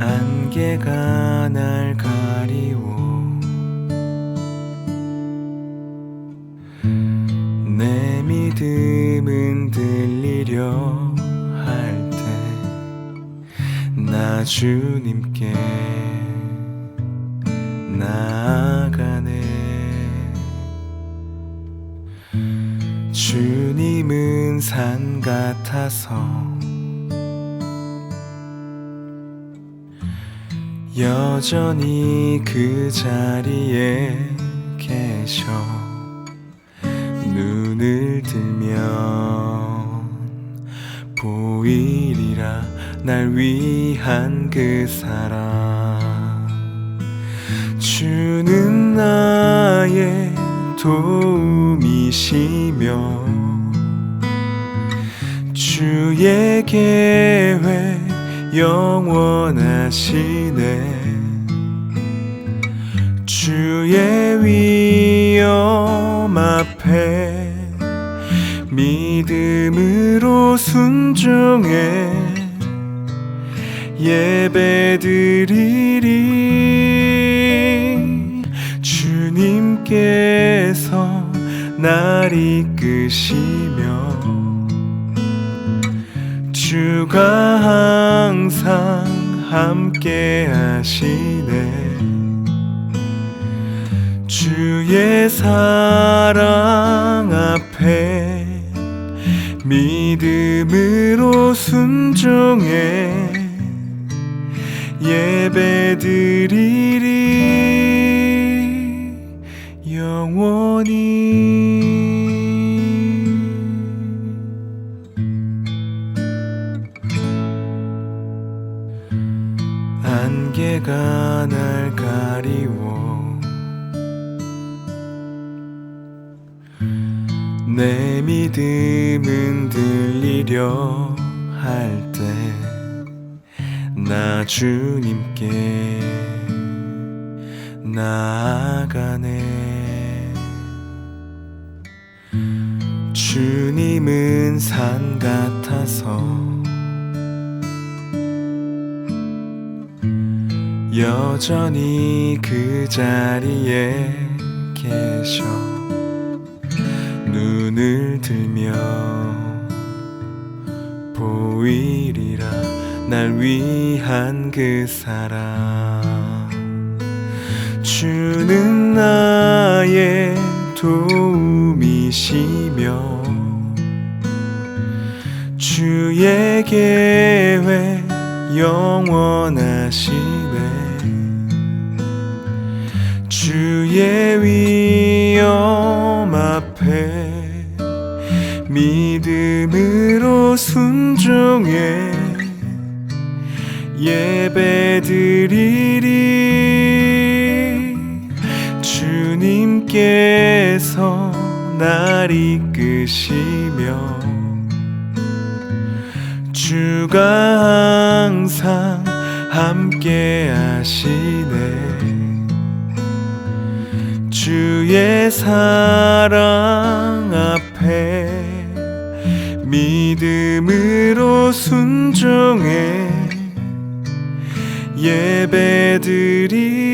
안개가 날 가리워. 내 믿음은 들리려 할 때 나 주님께 나아가네. 주님은 산 같아서 여전히 그 자리에 계셔. 눈을 들면 보이리라. 날 위한 그 사랑. 주는 나의 도움이시며 주의 계획 영원하시네. 주의 위엄 앞에 믿음으로 순종해 예배드리리. 주님께서 날 이끄시며 주가 항상 함께 하시네. 주의 사랑 앞에 믿음으로 순종해 예배드리리. 영원히 안개가 날 가리워. 내 믿음은 들리려 할 때 나 주님께 나아가네. 주님은 산같 여전히 그 자리에 계셔. 눈을 들면 보이리라. 날 위한 그 사랑. 주는 나의 도움이시며 주의 계획 영원하시 네 주의 위엄 앞에 믿음으로 순종해 예배드리리 주님께서 날 이끄시며 주가 항상 함께 하시 사랑 앞에 믿음으로 순종해 예배드리